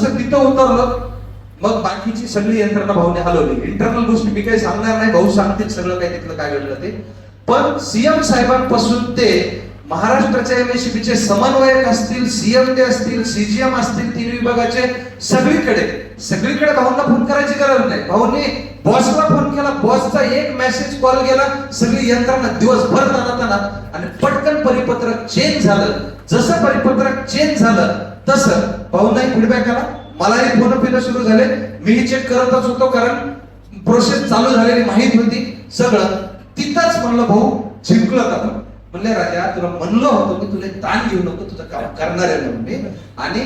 दुसरं तिथं उतरलं मग बाकीची सगळी यंत्रणा भाऊने हलवली. इंटरनल गोष्टी मी काही सांगणार नाही भाऊ सांगतील सगळं काही तिथलं काय घडलं ते. पण सीएम साहेबांपासून ते महाराष्ट्राच्या MSCB समन्वयक असतील सीएम ते असतील सीजीएम असतील तीन विभागाचे सगळीकडे सगळीकडे भाऊंना फोन करायची गरज नाही. भाऊंनी बॉसला फोन केला बॉसचा एक मेसेज कॉल गेला सगळी यंत्रणा दिवसभर ताना आणि पटकन परिपत्रक चेंज झालं. जसं परिपत्रक चेंज झालं तसं भाऊंनाही फीडबॅक आला? मलाही फोन पिणं सुरू झाले. मीही चेक करतच होतो कारण प्रोसेस चालू झालेली माहीत होती सगळं. तिथंच म्हणलं भाऊ जिंकलं आपण. म्हणले राजा तुला म्हणलं होतं की तुला ताण घेऊ नको तुझं काम करणार आहे म्हणून मी. आणि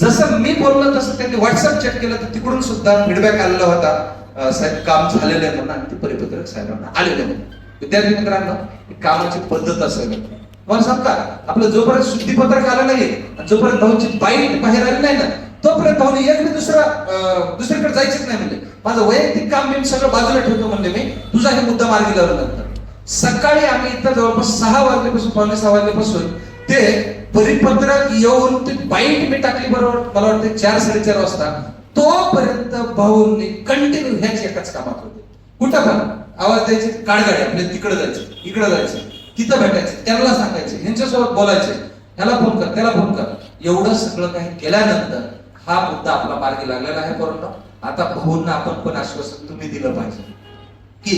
जसं मी बोललं तसं त्यांनी व्हॉट्सअप चेक केलं तर तिकडून सुद्धा फीडबॅक आलेला होता. साहेब काम झालेलं आहे म्हणून आणि ते परिपत्रक साहेबांना आलेलं आहे विद्यार्थी मित्रांनो कामाची पद्धत असेल. मला सांग का आपलं जोपर्यंत शुद्धीपत्रक आलं नाही जोपर्यंत भाऊची बाईट बाहेर आली नाही ना तोपर्यंत भाऊने एक मी दुसरा दुसरीकडे जायचंच नाही म्हणजे माझं वैयक्तिक काम मी सगळं बाजूला ठेवतो म्हणजे मी. तुझा हे मुद्दा मार्गी लावला नंतर. सकाळी आम्ही इथं जवळपास सहा वाजल्यापासून पावणे सहा वाजल्यापासून ते परिपत्रक येऊन ते बाईट मी टाकली बरोबर मला वाटतं चार साडेचार वाजता. तोपर्यंत भाऊंनी कंटिन्यू ह्याच एकाच कामात होते. कुठं पण आवाज द्यायचे काळगाडी आपल्या तिकडे जायचं इकडे जायचं. तिथं भेटायचं त्यांना सांगायचं ह्यांच्यासोबत बोलायचे. ह्याला फोन कर त्याला फोन कर. एवढं सगळं काही केल्यानंतर हा मुद्दा आपला मार्गी लागलेला आहे परंतु आता भाऊंना आपण पण आश्वासन तुम्ही दिलं पाहिजे. की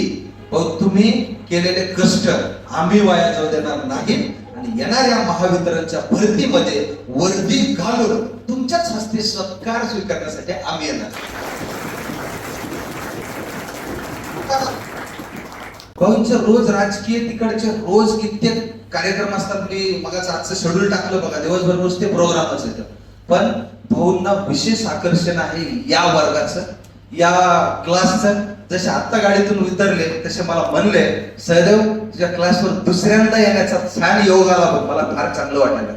भाऊ तुम्ही केलेले कष्ट आम्ही वाया जाऊ देणार नाही आणि येणाऱ्या महावितरणच्या भरतीमध्ये वर्दी घालून तुमच्याच हस्ते सत्कार स्वीकारण्यासाठी आम्ही येणार. भाऊंचं रोज राजकीय तिकडचे रोज कित्येक कार्यक्रम असतात मी मगाच आजचं शेड्यूल टाकलं बघा दिवसभर रोज ते प्रोग्रामच येतं पण भाऊंना विशेष आकर्षण आहे या वर्गाचं या क्लासचं जसे आता गाडीतून उतरले तसे मला म्हणले सहदेव तुझ्या क्लासवर दुसऱ्यांदा येण्याचा छान योग आला बघ मला फार चांगलं वाटायला.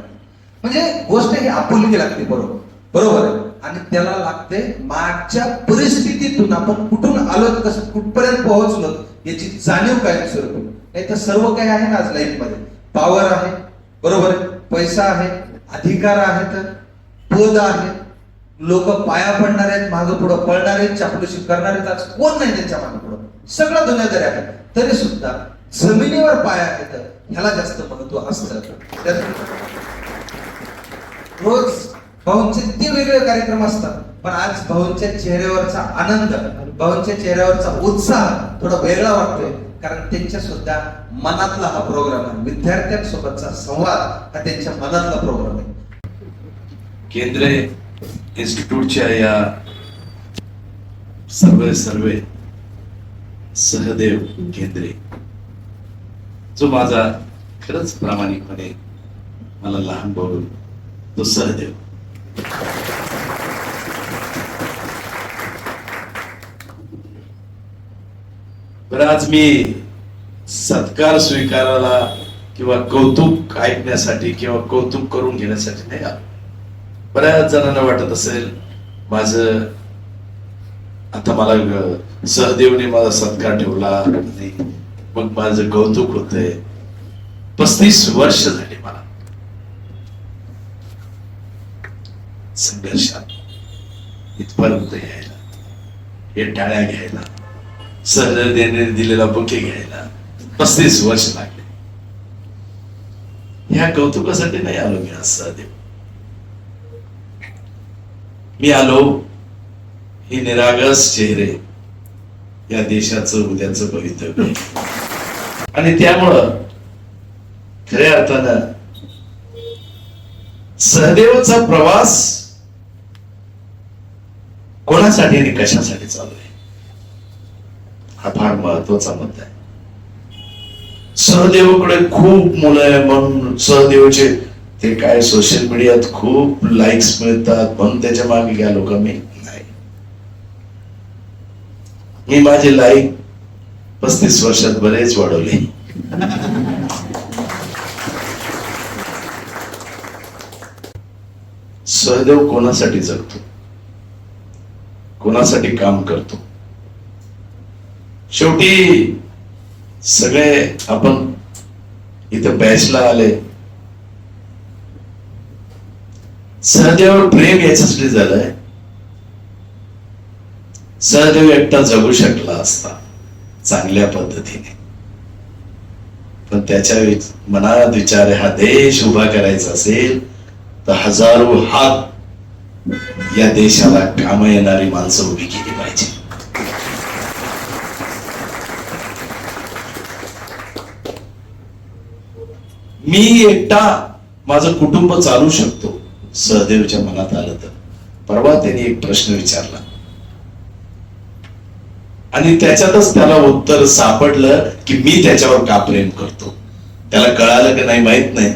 म्हणजे गोष्ट ही आपुलकी लागते बरोबर. बरोबर आहे. आणि त्याला लागते मागच्या परिस्थितीतून आपण कुठून आलो कसं कुठपर्यंत पोहोचलो याची जाणीव काय स्वरूपी नाही तर सर्व काही आहे ना आज लाईफमध्ये पॉवर आहे बरोबर? पैसा आहे अधिकार आहेत पद आहे. लोक पाया पडणार आहेत मागं पुढं पळणार आहेत चापलूशी करणार आहेत. आज कोण नाही त्यांच्या मागं पुढं? सगळं दुनियादारी आहे. तरी सुद्धा जमिनीवर पाया आहेत ह्याला जास्त महत्त्व असतं. रोज भाऊंचे ते वेगळे कार्यक्रम असतात. पण आज भाऊंच्या चेहऱ्यावरचा आनंद भाऊंच्या चेहऱ्यावरचा उत्साह थोडा वेगळा वाटतोय. कारण त्यांच्या सुद्धा मनातला हा प्रोग्राम आहे. विद्यार्थ्यांसोबतचा संवाद हा त्यांच्या मनातला प्रोग्राम आहे. केंद्र इन्स्टिट्यूटच्या या सर्वे सर्वे सहदेव केंद्रे. जो माझा खरंच प्रामाणिकपणे मला लहान भाऊ तो सहदेव. बरं आज मी सत्कार स्वीकारायला किंवा कौतुक ऐकण्यासाठी किंवा कौतुक करून घेण्यासाठी नाही आलो. बऱ्याच जणांना वाटत असेल माझ आता मला सहदेवने माझा सत्कार ठेवला मग माझं कौतुक होतंय. पस्तीस वर्ष झाली मला. संघर्षात इथपर्यंत यायला हे टाळ्या घ्यायला. सहदेवने दिलेला बुके घ्यायला. पस्तीस वर्ष लागले. ह्या कौतुकासाठी नाही आलो मी आज सहदेव मी आलो ही निरागस चेहरे या देशाचं उद्याचं भवितव्य. आणि त्यामुळं खऱ्या अर्थानं सहदेवचा प्रवास कोणासाठी आणि कशासाठी चालू आहे? हा फार महत्त्वाचा मुद्दा आहे. सहदेवकडे खूप मुलं आहे म्हणून सहदेवचे ते काय सोशल मीडियात खूप लाईक्स मिळतात म्हणून त्याच्यामागे गेलो का मी नाही. मी माझे लाईक पस्तीस वर्षात बरेच वाढवले. सहदेव कोणासाठी जगतो? कोणासाठी काम करतो? शेवटी सगळे आपण इथं बॅचला आले. सहदेवावर प्रेम याच्यासाठी झालंय. सहदेव एकटा जगू शकला असता चांगल्या पद्धतीने. पण त्याच्या मनात विचार हा देश उभा करायचा असेल तर हजारो हात या देशाला काम येणारी माणसं उभी केली पाहिजे. मी एकटा माझं कुटुंब चालू शकतो? सहदेवच्या मनात आलं तर. परवा त्यांनी एक प्रश्न विचारला. आणि त्याच्यातच त्याला उत्तर सापडलं की मी त्याच्यावर का प्रेम करतो? त्याला कळालं की नाही माहीत नाही.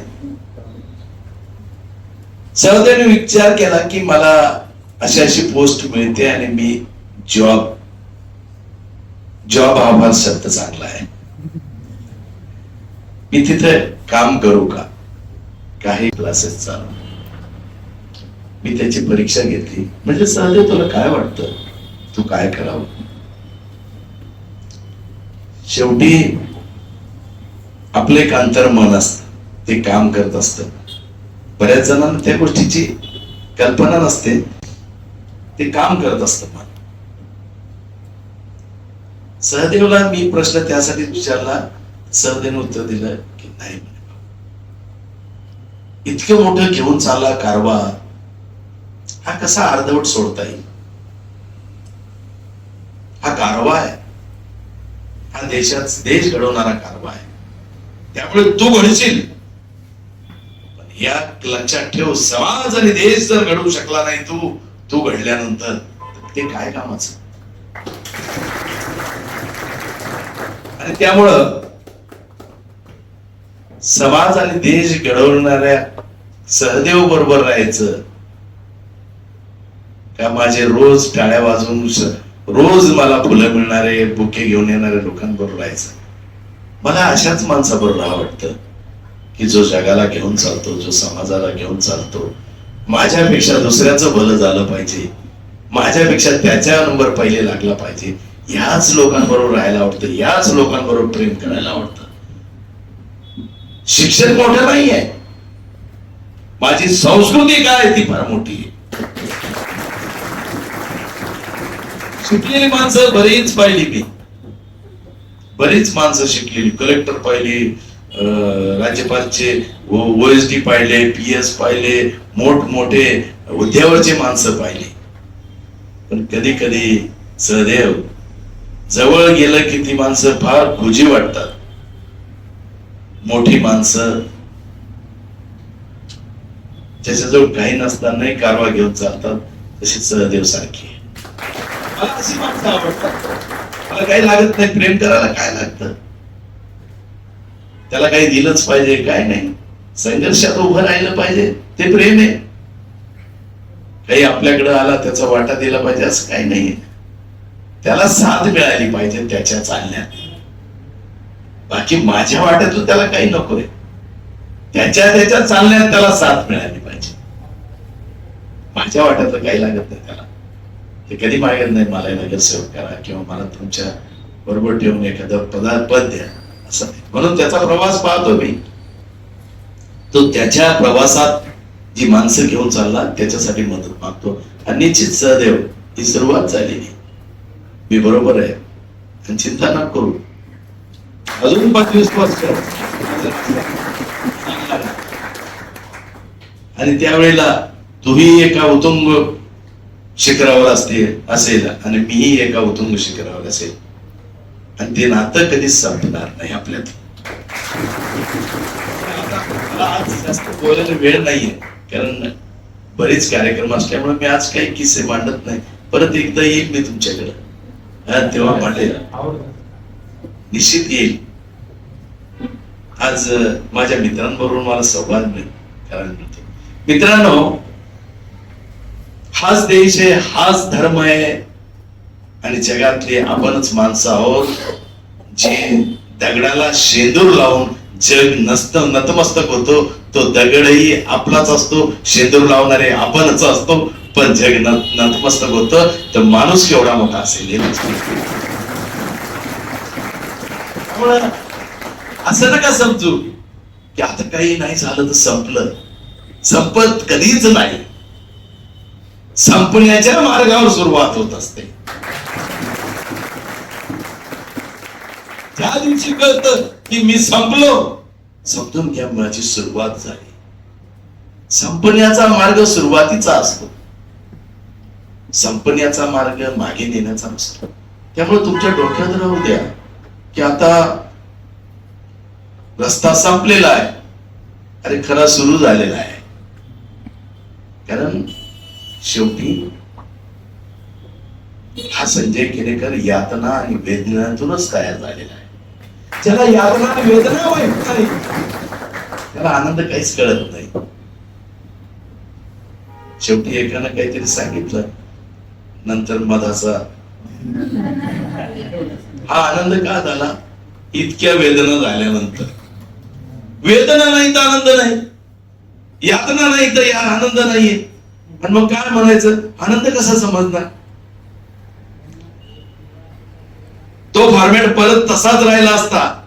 सहदेवने विचार केला की मला अशी अशी पोस्ट मिळते आणि मी जॉब जॉब हा फार शब्द चांगला आहे. मी तिथे काम करू का? काही क्लासेस चालू. मी त्याची परीक्षा घेतली. म्हणजे सहदेव तुला काय वाटतं? तू काय करावं? शेवटी आपलं एक अंतर्मन असत. ते काम करत असत. बऱ्याच जणांना त्या गोष्टीची कल्पना नसते. ते काम करत असत मन सहदेवला मी प्रश्न त्यासाठी विचारला सहदेवने उत्तर दिलं की नाही इतकं मोठं घेऊन चालला कारभार हा कसा अर्धवट सोडता येईल? हा कारवा आहे. हा देशात देश घडवणारा कारवा आहे. त्यामुळे तू घडशील. पण या लक्षात ठेव समाज आणि देश जर घडवू शकला नाही तू तू घडल्यानंतर ते काय कामाचं? आणि त्यामुळं समाज आणि देश घडवणाऱ्या सहदेव बरोबर राहायचं. का माझे रोज टाळ्या वाजवून रोज मला फुलं मिळणारे बुके घेऊन येणाऱ्या लोकांबरोबर राहायचं. मला अशाच माणसाबरोबर आवडतं की जो जगाला घेऊन चालतो जो समाजाला घेऊन चालतो. माझ्यापेक्षा दुसऱ्याचं भलं झालं पाहिजे. माझ्यापेक्षा त्याच्या नंबर पहिले लागला पाहिजे. ह्याच लोकांबरोबर राहायला आवडतं याच लोकांबरोबर प्रेम करायला आवडतं. शिक्षण मोठं नाही आहे माझी संस्कृती काय आहे ती फार मोठी आहे. शिकलेली माणसं बरीच पाहिली मी. बरीच माणसं शिकलेली. कलेक्टर पाहिली राज्यपालचे ओएसडी पाहिले पी एस पाहिले मोठमोठे उद्यावरचे माणसं पाहिली. पण कधी कधी सहदेव जवळ गेलं की ती माणसं फार खुजी वाटतात. मोठी माणसं. ज्याच्याजवळ काही नसतानाही कारवा घेऊन चालतात तशी सहदेव सारखी मला अशी माणसं आवडतात. मला काही लागत नाही प्रेम करायला काय लागतं? त्याला काही दिलंच पाहिजे काय नाही. संघर्षात उभं राहिलं पाहिजे ते प्रेम आहे. काही आपल्याकडे आला त्याचा वाटा दिला पाहिजे असं काही नाही त्याला साथ मिळाली पाहिजे त्याच्या चालण्यात. बाकी माझ्या वाट्यातून त्याला काही नकोय त्याच्या त्याच्या चालण्यात त्याला साथ मिळाली पाहिजे. माझ्या वाट्यातलं काही लागत नाही त्याला. ते कधी मागत नाही मला नगरसेवक करा किंवा मला तुमच्या बरोबर ठेवून एखादं पदार्थ पद द्या. असं म्हणून त्याचा प्रवास पाहतो मी. तो त्याच्या प्रवासात जी माणसं घेऊन चालला त्याच्यासाठी मदत मागतो. आणि निश्चित सहदेव ही सुरुवात झालेली. मी बरोबर आहे. आणि चिंता न करू. अजून पंचवीस वर्ष आणि त्यावेळेला तूही एका उतुंग शिखरावर असते असेल. आणि मीही एका उतुंग शिखरावर असेल. आणि ते नातं कधीच संपणार नाही आपल्यात. मला आज जास्त बोलायला वेळ नाहीये. कारण बरेच कार्यक्रम असल्यामुळे मी आज काही किस्से मांडत नाही. परत एकदा येईल मी तुमच्याकडे. हा, तेव्हा मांडेल. निश्चित येईल. आज माझ्या मित्रांबरोबर मला संवाद मिळेल करायला मिळतो. मित्रांनो हाच देश आहे हाच धर्म आहे आणि जगातले आपणच माणसं आहोत जे दगडाला शेंदूर लावून जग नसत नतमस्तक होतो तो दगडही आपलाच असतो शेंदूर लावणारे आपणच असतो पण जग न- नतमस्तक होत तर माणूस केवढा मोठा असेल त्यामुळं असं नका समजू की आता काही नाही झालं तर संपलं. संपत कधीच नाही. संपण्याच्या मार्गावर सुरुवात होत असते. त्या दिवशी कळत की मी संपलो. समजून घ्या मुळाची सुरुवात झाली. संपण्याचा मार्ग सुरुवातीचा असतो. संपण्याचा मार्ग मागे नेण्याचा नसतो. त्यामुळे तुमच्या डोक्यात राहू द्या. की आता रस्ता संपलेला आहे. अरे खरा सुरू झालेला आहे. कारण शेवटी हा संजय केनेकर यातना आणि वेदनातूनच तयार झालेला आहे. त्याला यातना आणि वेदना माहीत नाही त्याला आनंद काहीच कळत नाही. शेवटी एकानं काहीतरी सांगितलं नंतर मधाचा हा आनंद का झाला? इतक्या वेदना झाल्यानंतर. वेदना नाही तर आनंद नाही. यातना नाही तर या आनंद नाहीये. आणि मग काय म्हणायचं? आनंद कसा समजणार? तो फॉर्मॅट परत तसाच राहिला असता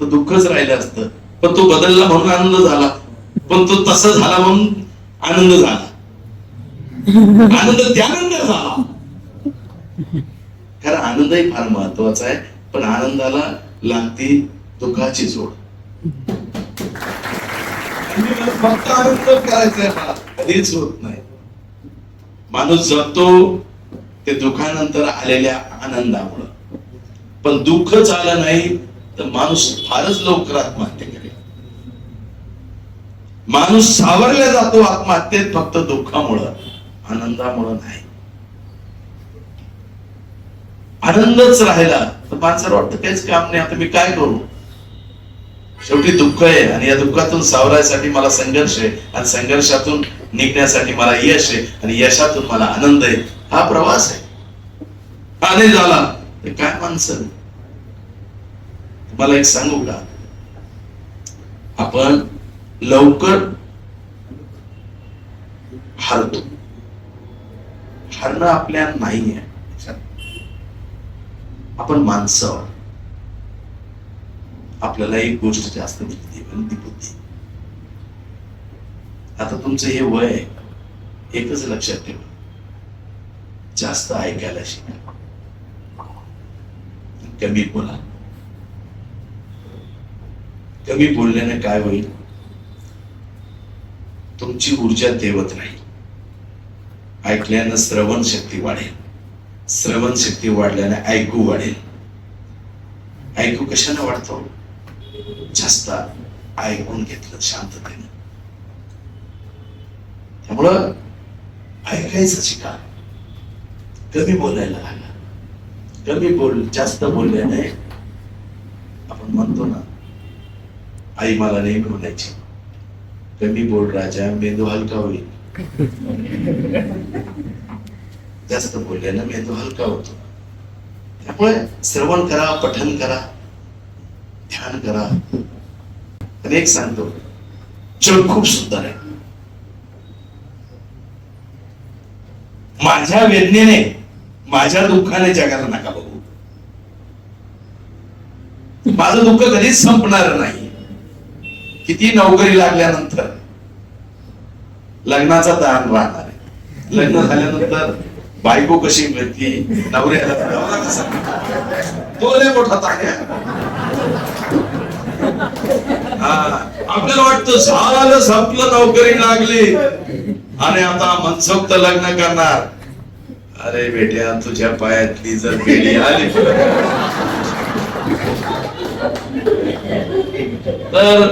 तर दुःखच राहिलं असतं. पण तो बदलला म्हणून आनंद झाला. पण तो तसा झाला म्हणून आनंद झाला. आनंद त्यानंतर झाला. कारण आनंदही फार महत्त्वाचा आहे पण आनंदाला लागते दुःखाची जोड. फक्त आनंद करायचा आहे मला. कधीच होत नाही. माणूस जगतो ते दुःखानंतर आलेल्या आनंदामुळं. पण दुःख झालं नाही तर माणूस फारच लवकर आत्महत्या करेल. माणूस सावरला जातो आत्महत्येत फक्त दुःखामुळं आनंदामुळं नाही. आनंदच राहिला. तर माणसाला वाटतं काहीच काम नाही आता मी काय करू? शेवटी दुःख आहे आणि या दुःखातून सावरायसाठी मला संघर्ष आहे आणि संघर्षातून निघण्यासाठी मला यश आहे आणि यशातून मला आनंद आहे. हा प्रवास आहे. आणि झाला? तर काय माणसं? मला एक सांगू का? आपण लवकर हारतो. हारणं आपल्या नाही आहे आपण माणसं. आहोत. आपल्याला एक गोष्ट जास्त मिळते पण ती बुद्धी. आता तुमचं हे वय एकच लक्षात ठेवा. जास्त ऐकायला शिका. कमी बोला. कमी बोलल्याने काय होईल? तुमची ऊर्जा तेवत राहील. ऐकल्यानं श्रवण शक्ती वाढेल. श्रवण शक्ती वाढल्याने ऐकू वाढेल. ऐकू कशाने वाढतो? जास्त ऐकून घेतलं शांततेने. त्यामुळं ऐकायचं शिका. कमी बोलायला लागला कमी बोल जास्त बोलल्याने आपण म्हणतो ना आई मला नेहमी म्हणायची कमी बोल राजा मेंदू हलका होईल. जास्त बोलल्यानं मेंदू हलका होतो. त्यामुळे श्रवण करा पठन करा ध्यान करा. आणि एक सांगतो जग खूप सुंदर आहे. माझ्या वेदनेने माझ्या दुःखाने जगाला नका बघू. माझं दुःख कधीच संपणार नाही. किती नोकरी लागल्यानंतर लग्नाचा ताण राहणार आहे. लग्न झाल्यानंतर बायको कशी मिळती नवऱ्याला नवरा कसा? तो लय मोठा ताण हा, आपल्याला वाटतं झालं संपलं नोकरी लागली. आणि आता मनसोक्त लग्न करणार. अरे बेट्या तुझ्या पायातली जर बेडी आली. तर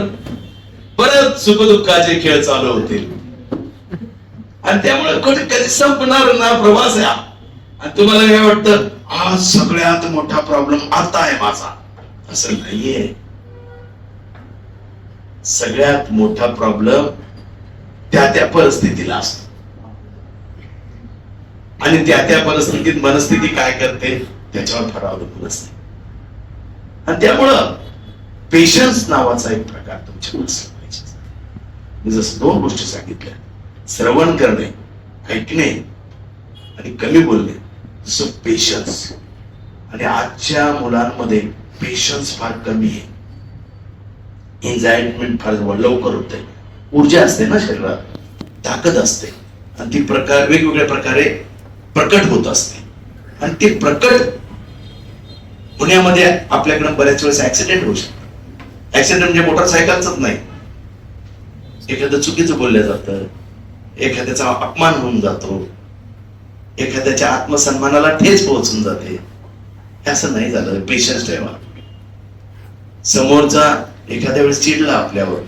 बरेच सुखदुःखाचे खेळ चालू होतील. आणि त्यामुळे कोणी कधी संपणार ना प्रवास या आणि तुम्हाला काय वाटतं? हा सगळ्यात मोठा प्रॉब्लेम आता आहे माझा. असं नाहीये. सगळ्यात मोठा प्रॉब्लेम त्या त्या परिस्थितीला असतो. आणि त्या त्या परिस्थितीत मनस्थिती काय करते? त्याच्यावर फार अवलंबून असते. आणि त्यामुळं पेशन्स नावाचा एक प्रकार तुमच्या मनात पाहिजे मी जसं दोन गोष्टी सांगितल्या. श्रवण करणे ऐकणे आणि कमी बोलणे जसं पेशन्स आणि आजच्या मुलांमध्ये पेशन्स फार कमी आहे. एन्झायटमेंट फार लवकर होते. ऊर्जा असते ना शरीरात. ताकद असते. आणि ती प्रकार वेगवेगळ्या प्रकारे प्रकट होत असते. आणि ते प्रकट पुण्यामध्ये आपल्याकडे बऱ्याच वेळेस ऍक्सिडेंट होऊ शकतो ऍक्सिडेंट म्हणजे मोटरसायकलच नाही. एखादं चुकीचं बोललं जातं. एखाद्याचा अपमान होऊन जातो. एखाद्याच्या आत्मसन्मानाला ठेच पोहोचून जाते. हे असं नाही झालं. पेशन्स ठेवा. समोरचा एखाद्या वेळेस चिडला आपल्यावर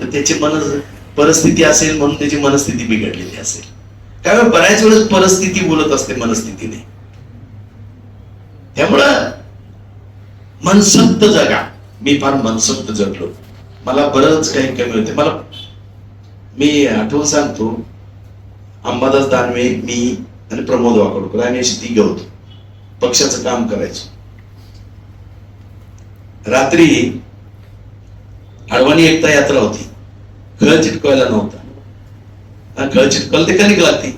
तर त्याची मन परिस्थिती असेल म्हणून त्याची मनस्थिती बिघडलेली असेल. कारण बऱ्याच वेळेस परिस्थिती बोलत असते मनस्थितीने. त्यामुळं मनसोक्त जगा. मी फार मनसोक्त जगलो. मला बरंच काही कमी होते. मला मी आठवण सांगतो अंबादास दानवे मी आणि प्रमोद वाकडकर आम्ही अशी तिघ होतो. पक्षाचं काम करायचो. रात्री आडवाणी एकता यात्रा होती. खळ चिटकवायला नव्हता. खळ चिटकवायला ते कणिक लागते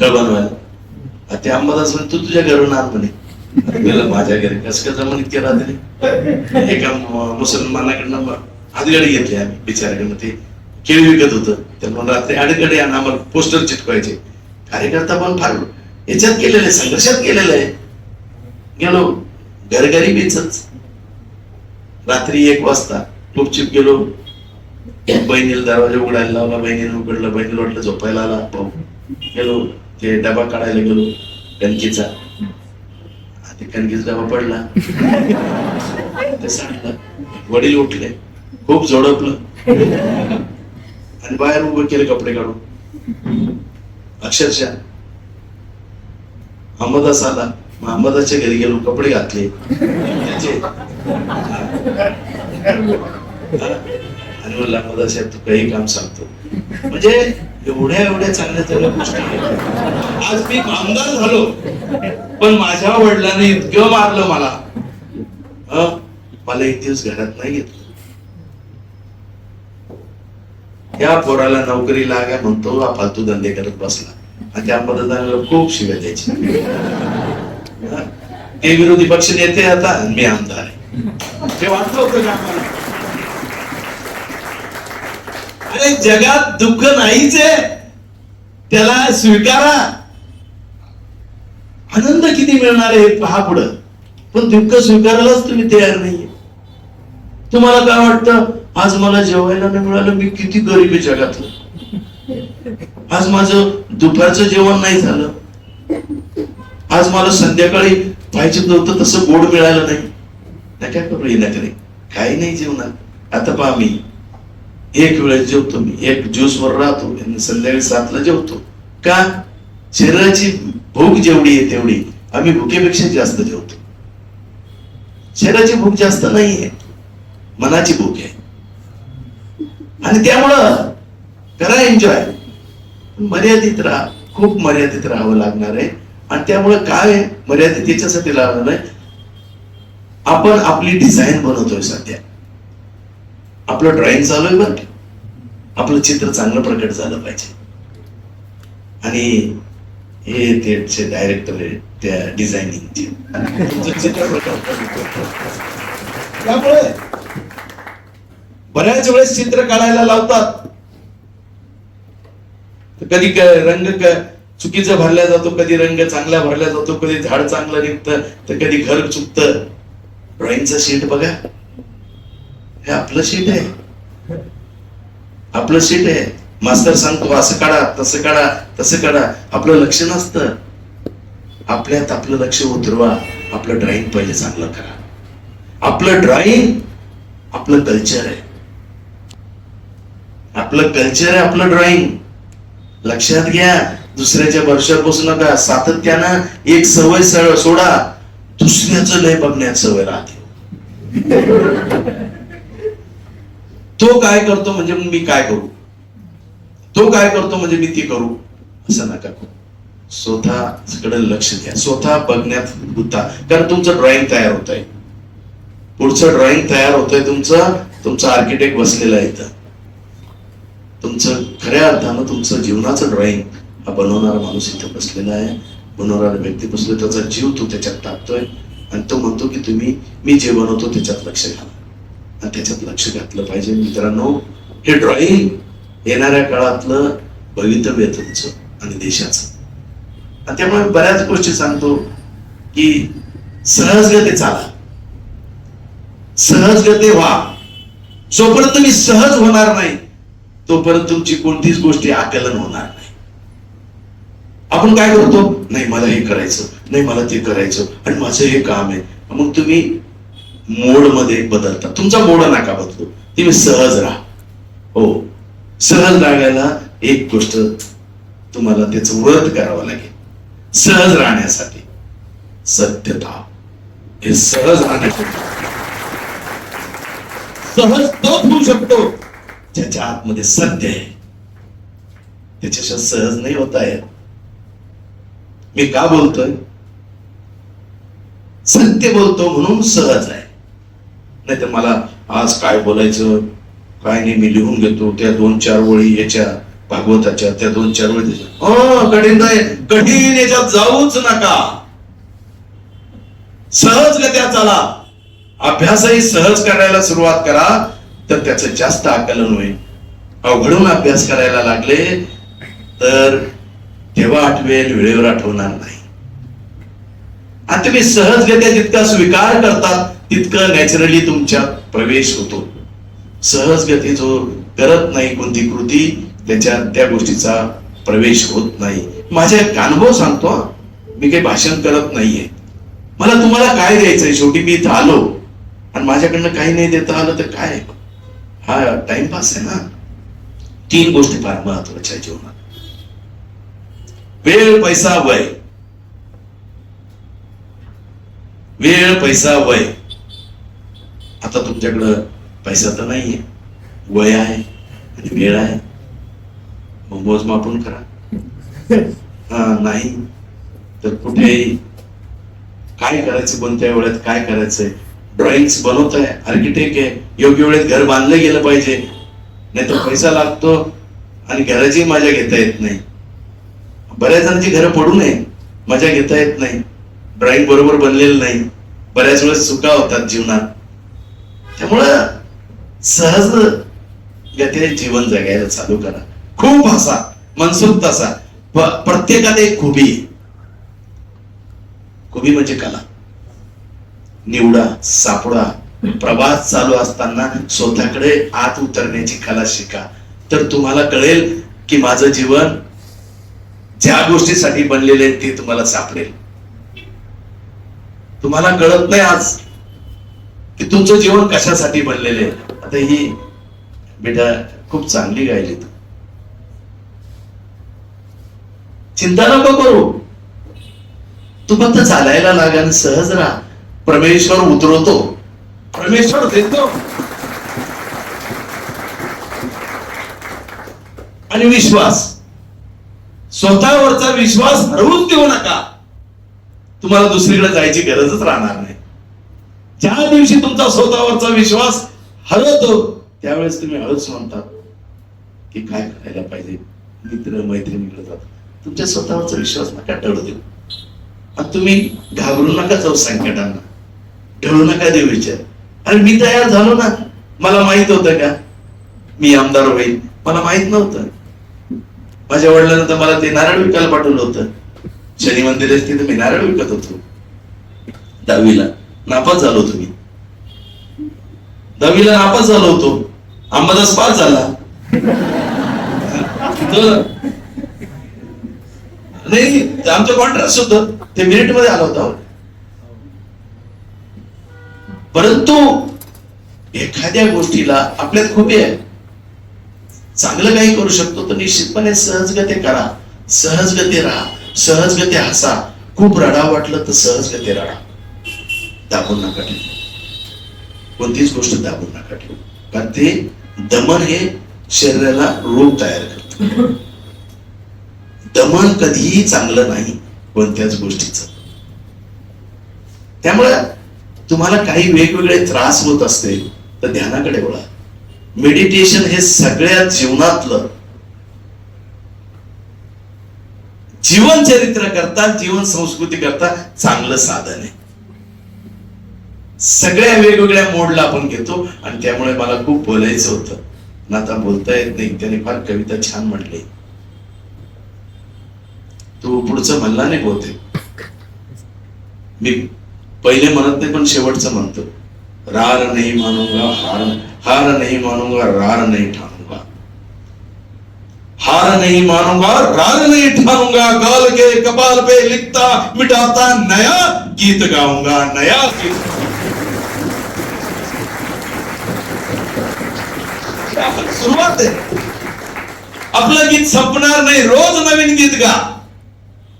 खळ बनवायला. ते अंबादास म्हणे तू तुझ्या घरून आण म्हणे. गेलं माझ्या घरी. कस कसं म्हणे इतक्या रात्री? एका मुसलमानाकडनं म- हातगाडी घेतली आम्ही बिचाऱ्याकडनं ते केळी विकत होतं. तर मग रात्री अडकडे आणि आम्हाला पोस्टर चिटकवायचे. कार्यकर्ता पण फार याच्यात केलेलं आहे संघर्षात केलेलं आहे. गेलो. घरघरी बीचच रात्री एक वाजता गुपचूप गेलो. बहिणीला दरवाजा उघडायला लावला बहिणीने उघडला बहिणीला वाटलं झोपायला आला. भाऊ गेलो. ते डबा काढायला गेलो कणकीचा. हा, ते कणकीचा डबा पडला. ते सांडलं. वडील उठले. खूप झोडपलं. आणि बाहेर उभं केले कपडे काढून. अक्षरशः अहमदास आला. मग अहमदाच्या घरी गेलो कपडे घातले. आणि म्हणलं अहमदास साहेब तू काही काम सांगतो. म्हणजे एवढ्या एवढ्या चांगल्या चांगल्या गोष्टी. आज मी आमदार झालो. पण माझ्या वडिलांनी इतकं मारलं मला. हं? मला एक दिवस घरात नाही घेतलं या पोराला नोकरी लागा म्हणतो हा फालतू धंदे करत बसला. आणि त्या मतदानाला खूप शिव्या द्यायची? ते विरोधी पक्ष नेते आता मी आमदार आहे. ते वाटलं होतं? अरे जगात दुःख नाहीच आहे. त्याला स्वीकारा. आनंद किती मिळणार आहे हे पहा पुढं. पण दुःख स्वीकारायलाच तुम्ही तयार नाहीये. तुम्हाला काय वाटतं? आज मला जेवायला नाही मिळालं मी किती गरीब आहे जगातलं. आज माझं दुपारचं जेवण नाही झालं. आज मला संध्याकाळी पाहिजे नव्हतं तसं गोड मिळालं नाही. नाही काय करू येण्यात नाही काही नाही जेवणात आता पहा मी. एक वेळेस जेवतो मी. एक ज्यूस वर राहतो आणि संध्याकाळी सातला जेवतो. का? शरीराची भूक जेवढी आहे तेवढी. आम्ही भुकेपेक्षा जास्त जेवतो. शरीराची भूक जास्त नाहीये. मनाची भूक आहे. आणि त्यामुळं करा एन्जॉय मर्यादित राहा. खूप मर्यादित राहावं लागणार आहे. आणि त्यामुळं काय मर्यादित याच्यासाठी लागणार नाही आपण आपली डिझाईन बनवतोय सध्या. आपलं ड्रॉइंग चालू आहे बरं. आपलं चित्र चांगलं प्रकट झालं पाहिजे. आणि हे ते डायरेक्टर आहे त्या डिझायनिंगचे चित्र प्रकट त्यामुळे बऱ्याच वेळेस चित्र काढायला लावतात. तर कधी रंग चुकीचं चुकीचा भरला जातो कधी रंग चांगला भरला जातो कधी झाड चांगलं निघतं तर कधी घर चुकतं. ड्रॉइंगचं शीट बघा. हे आपलं शीट आहे. आपलं शीट आहे. मास्तर सांगतो असं काढा तसं काढा तसं काढा. आपलं लक्ष नसतं. आपल्यात आपलं लक्ष उतरवा. आपलं ड्रॉइंग पहिले चांगलं करा. आपलं ड्रॉइंग आपलं कल्चर आहे. आपलं कल्चर आहे आपलं ड्रॉइंग लक्षात घ्या दुसऱ्याच्या भरशावर बसू नका सातत्यानं एक सवय सरळ सोडा. दुसऱ्याचं लय बघण्यात सवय राहते. तो काय करतो म्हणजे मी काय करू? तो काय करतो म्हणजे मी ती करू? असं नका करू. स्वतःकडे लक्ष द्या. स्वतः बघण्यात गुंता. कारण तुमचं ड्रॉइंग तयार होत आहे पुढचं ड्रॉइंग तयार होतंय तुमचं तुमचं आर्किटेक्ट बसलेला आहे इथं. तुमचं खऱ्या अर्थानं तुमचं जीवनाचं ड्रॉइंग हा बनवणारा माणूस इथं बसलेला आहे. बनवणारा व्यक्ती बसलो त्याचा जीव तो त्याच्यात टाकतोय. आणि तो म्हणतो की तुम्ही मी जे बनवतो त्याच्यात लक्ष घाला. आणि त्याच्यात लक्ष घातलं पाहिजे. मित्रांनो हे ड्रॉइंग येणाऱ्या काळातलं भवितव्य तुमचं आणि देशाचं. आणि त्यामुळे बऱ्याच गोष्टी सांगतो की सहजगते चाला. सहजगते व्हा. जोपर्यंत तुम्ही सहज होणार नाही तोपर्यंत तुमची कोणतीच गोष्टी आकलन होणार नाही. आपण काय करतो? नाही मला हे करायचं नाही मला ते करायचं आणि माझं हे काम आहे. मग तुम्ही मोडमध्ये बदलता. तुमचा मोड नका बदलू. तुम्ही सहज राहा. हो. सहज राहायला एक गोष्ट तुम्हाला त्याचं व्रत करावं लागेल. सहज राहण्यासाठी. सत्यता. हे सहज राहण्यासाठी. सहज तप होऊ शकतो. ज्याच्या आतमध्ये सत्य आहे. त्याच्याशी सहज नाही होता येत. मी का बोलतोय? सत्य बोलतो म्हणून सहज आहे. नाही तर मला आज काय बोलायचं? काय नाही मी लिहून घेतो. त्या दोन चार ओळी याच्या भागवताच्या त्या दोन चार ओळी हो, कठीण नाही कठीण याच्यात जाऊच नका. सहज गत्या चला. अभ्यासही सहज करायला सुरुवात करा. तर त्याचं जास्त आकलन होईल. अवघडून अभ्यास करायला लागले तर तेव्हा आठवेल वेळेवर आठवणार नाही. आणि तुम्ही सहजगत्या जितका स्वीकार करतात तितकं नॅचरली तुमच्या प्रवेश होतो. सहजगती जो करत नाही कोणती कृती त्याच्यात त्या गोष्टीचा प्रवेश होत नाही. माझ्या एक अनुभव सांगतो मी काही भाषण करत नाहीये. मला तुम्हाला काय द्यायचंय? शेवटी मी इथं आलो. आणि माझ्याकडनं काही नाही देता आलं तर काय? हा टाइमपास आहे ना. तीन गोष्टी फार महत्त्वाच्या आहे जीवनात. वेळ पैसा वय. वेळ पैसा वय. आता तुमच्याकडं पैसा तर नाहीये. वय आहे आणि वेळ आहे. मग मोजमापून करा. हा नाही. तर कुठे काय करायचं कोणत्या वेळेत काय करायचंय? ड्रॉइंग बनवत आहे आर्किटेक्ट आहे योग्य वेळेत घर बांधलं गेलं पाहिजे. नाहीतर पैसा लागतो आणि घराची मजा घेता येत नाही. बऱ्याच जणांची घरं पडू नये मजा घेता येत नाही. ड्रॉइंग बरोबर बनलेलं नाही. बऱ्याच वेळेस चुका होतात जीवनात. त्यामुळं सहज गतीने जीवन जगायला चालू करा. खूप हसा मनसुक्त असा प्रत्येकाला एक खुबी. खुबी म्हणजे कला. निवडा सापडा. प्रवास चालू असताना स्वतःकडे आत उतरण्याची कला शिका. तर तुम्हाला कळेल की माझं जीवन ज्या गोष्टीसाठी बनलेले आहे ते तुम्हाला सापडेल. तुम्हाला कळत नाही आज की तुमचं जीवन कशासाठी बनलेलं आहे. आता ही बेटा खूप चांगली गायली तू. चिंता नको करू. तू फक्त चालायला लागा आणि सहज राहा. परमेश्वर उतरवतो. परमेश्वर देतो. आणि विश्वास. स्वतःवरचा विश्वास हरवून देऊ नका. तुम्हाला दुसरीकडे जायची गरजच राहणार नाही. ज्या दिवशी तुमचा स्वतःवरचा विश्वास हरवतो त्यावेळेस तुम्ही हळूच म्हणता की काय करायला पाहिजे? मित्र मैत्रिणीकडे जातो. तुमच्या स्वतःवरचा विश्वास नका टळू देऊ. आणि तुम्ही घाबरू नका जाऊ संकटांना. ठेवू नका देव विचार आणि मी तयार झालो ना. मला माहीत होतं का? मी आमदार होईल मला माहीत नव्हतं. माझ्या वडिलांना तर मला ते नारळ विकायला पाठवलं होतं. शनी मंदिर तिथे मी नारळ विकत होतो. दहावीला नापास झालो होतो मी. दहावीला नापास झालो होतो. अंबादास पास झाला. नाही आमचं कॉन्ट्रास्ट होत ते मिनिटमध्ये आलं होतं. परंतु एखाद्या गोष्टीला आपल्यात खूप आहे. चांगलं काही करू शकतो तर निश्चितपणे सहजगते करा. सहजगते राहा. सहजगते हसा. खूप रडा वाटलं तर सहजगते रडा. दाबून नका ठेवू. कोणतीच गोष्ट दाबून नका ठेवू. कारण ते दमन हे शरीराला रोग तयार करत. दमन कधीही चांगलं नाही कोणत्याच गोष्टीचं. त्यामुळे तुम्हाला काही वेगवेगळे त्रास होत असतील तर ध्यानाकडे वळा. मेडिटेशन हे सगळ्या जीवनातलं जीवन चरित्र करता जीवन संस्कृती करता चांगलं साधन आहे. सगळ्या वेगवेगळ्या मोडला आपण घेतो आणि त्यामुळे मला खूप बोलायचं होतं. पण आता बोलता येत नाही त्याने फार कविता छान म्हटली. तू पुढचं म्हणला नाही बोलते. मी पहिले म्हणत नाही पण शेवटचं म्हणतो. रार नाही मानूंगा हार हार नाही मानूंगा रार नाही ठानूंगा हार नहीं मानूंगा रार नहीं ठानूंगा गाल के कपाल पे लिखता मिटाता नया गीत गाऊंगा नया गीत. सुरुवात आहे आपलं गीत संपणार नाही रोज नवीन गीत गा.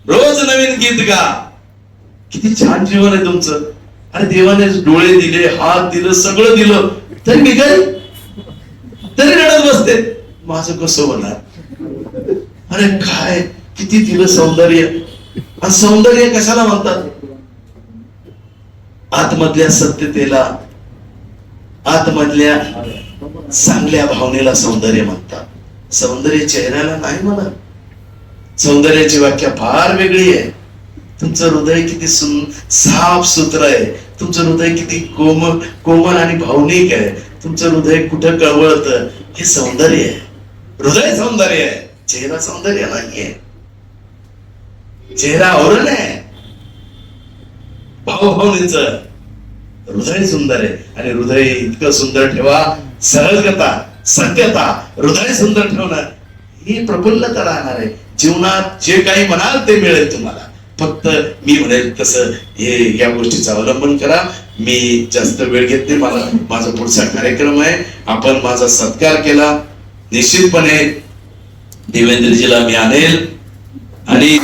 रोज नवीन गीत गा. किती छान जीवन आहे तुमचं. अरे देवाने डोळे दिले हात दिलं सगळं दिलं. तरी मी काय? तरी रडत बसते. माझं कसं होणार? अरे काय? किती दिलं सौंदर्य. आणि सौंदर्य कशाला म्हणतात? आतमधल्या सत्यतेला आतमधल्या चांगल्या भावनेला सौंदर्य म्हणतात. सौंदर्य चेहऱ्याला नाही म्हणत. सौंदर्याची व्याख्या फार वेगळी आहे. तुमचं हृदय किती सु साफ सुत्र आहे. तुमचं हृदय किती कोमल कोमल आणि भावनिक आहे. तुमचं हृदय कुठं कळवळत हे सौंदर्य आहे. हृदय सौंदर्य आहे. चेहरा सौंदर्य नाहीये. चेहरा आवरण आहे. भावभावनेच. हृदय सुंदर आहे. आणि हृदय इतकं सुंदर ठेवा. सहजता सत्यता हृदय सुंदर ठेवणं ही प्रफुल्लता राहणार आहे. जीवनात जे काही म्हणाल ते मिळेल तुम्हाला. फक्त मी म्हणेल तसं हे या गोष्टीचं अवलंबन करा. मी जास्त वेळ घेत नाही. मला माझा पुढचा कार्यक्रम आहे. आपण माझा सत्कार केला. निश्चितपणे देवेंद्रजीला मी आणेल. आणि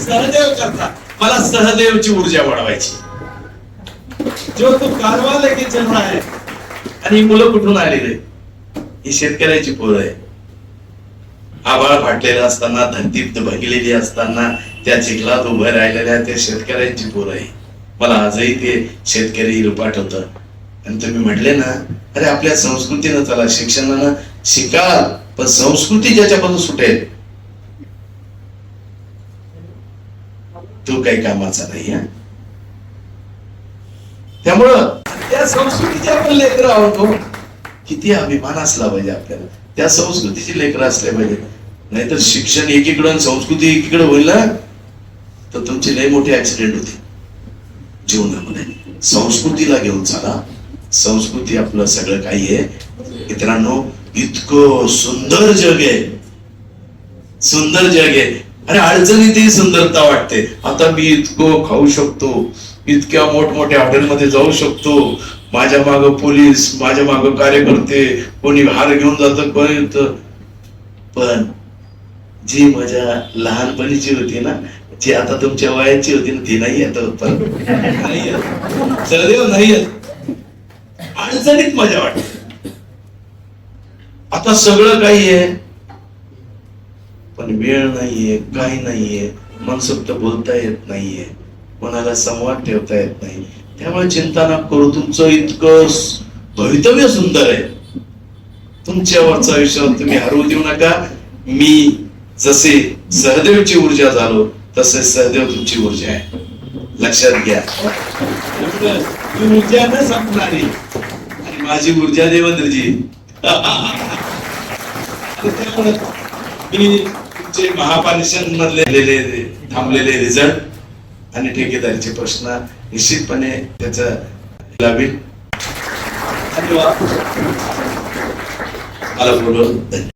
सहदेव करता. मला सहदेवची ऊर्जा वाढवायची. जो तो कारवा लगेच चल आणि मुलं कुठून आलेली? ही शेतकऱ्याची पोरं आहे आभाळ फाटलेलं असताना धरतीत भगलेली असताना त्या चिखलात उभं राहिलेल्या त्या शेतकऱ्यांची पोर आहे. मला आजही ते शेतकरी रूप आणि तुम्ही म्हटले ना अरे आपल्या संस्कृतीनं चला शिक्षणानं शिकाल पण संस्कृती ज्याच्यापासून सुटेल? तो काही कामाचा नाही त्यामुळं त्या संस्कृतीचे आपण लेकर आहोत हो. किती अभिमान असला पाहिजे आपल्याला. त्या संस्कृतीची लेकरं असले पाहिजे. नाहीतर शिक्षण एकीकडं आणि संस्कृती एकीकडे होईल ना तर तुमचे लय मोठे ऍक्सिडेंट होते. जीवनामध्ये. संस्कृतीला घेऊन चाला. संस्कृती आपलं सगळं काही आहे. मित्रांनो इतकं सुंदर जग आहे. सुंदर जग आहे. अरे अडचणीतही सुंदरता वाटते. आता मी इतकं खाऊ शकतो. इतक्या मोठमोठ्या हॉटेलमध्ये जाऊ शकतो. माझ्या माग पोलीस माझ्या माग कार्यकर्ते कोणी हार घेऊन जात कोणी येतं. पण जी मजा लहानपणीची होती ना जी आता तुमच्या वयाची होती ना ती नाही येत नाही येत. नाही येत. अडचणीत मजा वाटते. आता सगळं काही आहे. पण वेळ नाहीये काही नाहीये. मनसोक्त बोलता येत नाहीये. मनाला संवाद ठेवता येत नाही. त्यामुळे चिंता न करू तुमचं इतकं भवितव्य सुंदर आहे. तुमच्यावरचं आयुष्य तुम्ही हरवू देऊ नका. मी जसे सहदेवची ऊर्जा झालो तसे सहदेव तुमची ऊर्जा आहे. लक्षात घ्या. ऊर्जा न संपणारी. आणि माझी ऊर्जा देवेंद्रजी. मी तुमचे महापालिशन मधले थांबलेले रिझल्ट आणि ठेकेदारीचे प्रश्न निश्चितपणे त्याचा लाभेल. धन्यवाद. मला बोलवलं धन्यवाद